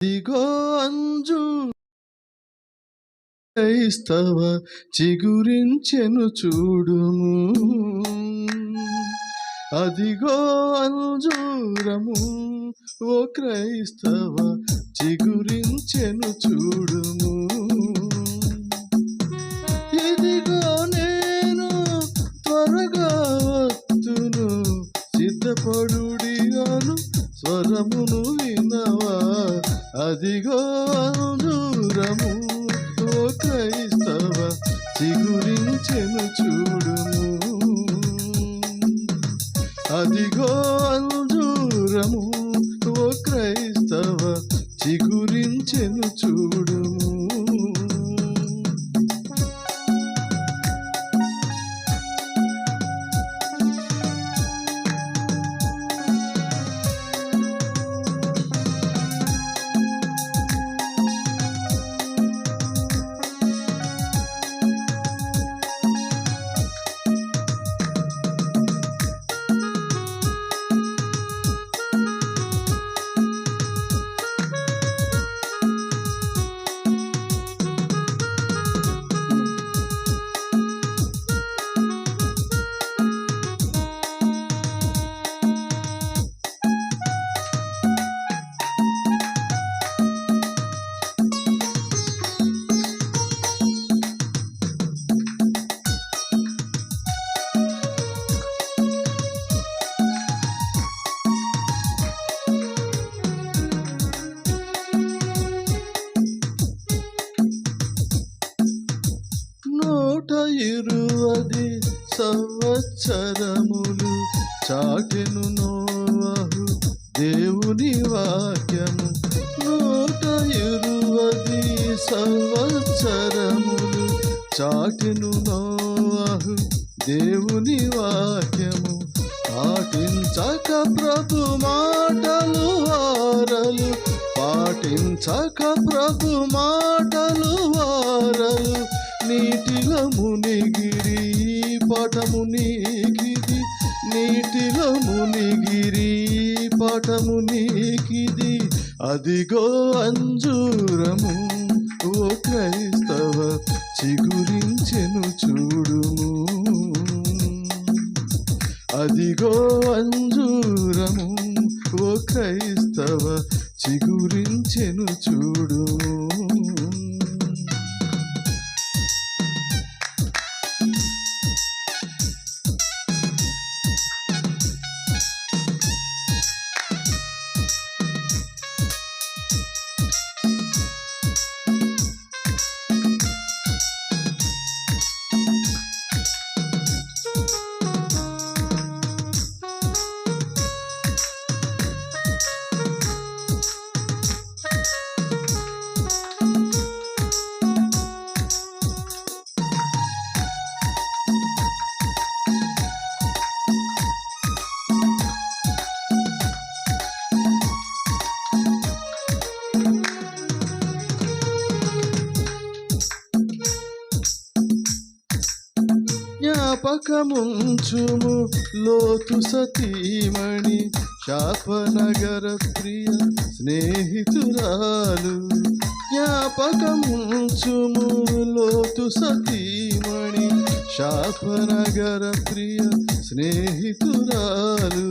ఇదిగో అంజు క్రైస్తవ చిగురించెను చూడుము. అదిగో అంజూరము ఓ క్రైస్తవ చిగురించెను చూడుము. స్వరమును వినవా? అదిగో అంజూరము ఓ క్రైస్తవ చిగురించెను చూడుము. అదిగో ఇరువది సంవత్సరములు చాటెను నోవహు దేవుని వాక్యము. నూట ఇరువది సంవత్సరములు చాటెను నోవహు దేవుని వాక్యము. పాటించక ప్రభు మాటలు వారలు పాటించక ప్రభు మాటలు వారలు నీటిలో మునిగిరి పాఠము నీకిది. నీటిలో మునిగిరి పాఠము నీకిది. అదిగో అంజూరము ఓ క్రైస్తవ చిగురించెను చూడుము. అదిగో అంజూరము ఓ క్రైస్తవ చిగురించెను చూడు జ్ఞాపకముంచుము. లోతు సతీమణి శాపనగర ప్రియ స్నేహితురాలు. జ్ఞాపకముంచుము. లోతు సతీమణి శాపనగర ప్రియ స్నేహితురాలు.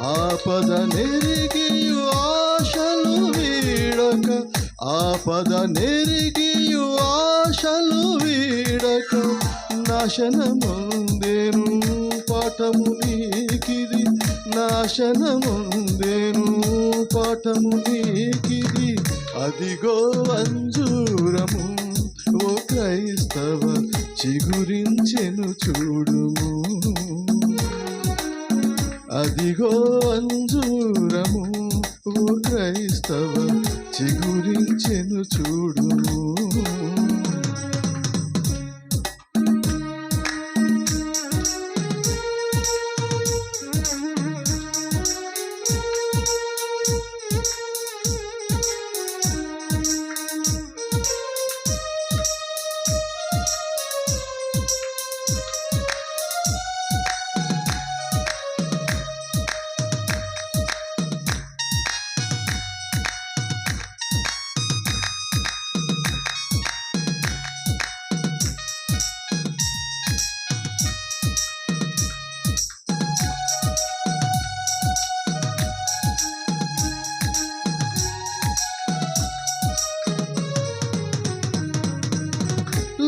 ఆపద నెరిగియు ఆశలు వీడక ఆపద నెరిగియు ఆశలు వీడక నాశనమందేను పాఠము నీకిది. నాశనమందేను పాఠము నీకిది. అదిగో అంజూరము ఓ క్రైస్తవ చిగురించెను చూడుము. అదిగో అంజూరము ఓ క్రైస్తవ చిగురించెను చూడుము.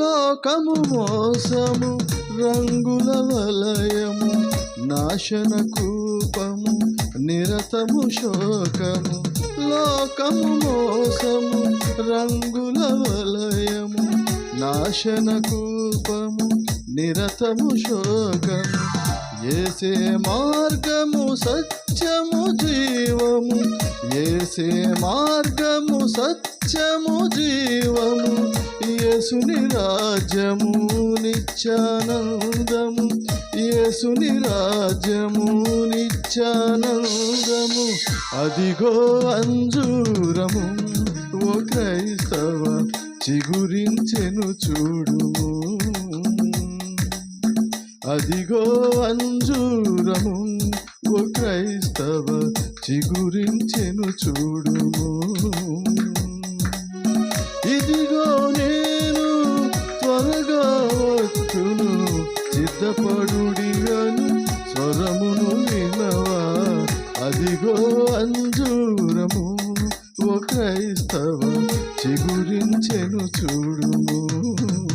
లోకము మోసము రంగుల వలయము నాశన కూపము నిరతము శోకము. లోకము మోసము రంగుల వలయము నాశన కూపము నిరతము శోకము. ఏసే మార్గము సత్యము జీవము ఏసే మార్గము సత్యము జీవము. యేసుని రాజ్యము నిత్యానందము యేసుని రాజ్యము నిత్యానందము అదిగో అంజూరము ఓ క్రైస్తవ చిగురించెను చూడుము. అదిగో అంజూరము ఓ క్రైస్తవ చిగురించెను చూడుము. సిద్ధపడుడిగను స్వరమును వినవా. అదిగో అంజూరము ఒక క్రైస్తవ చిగురించెను చూడుము.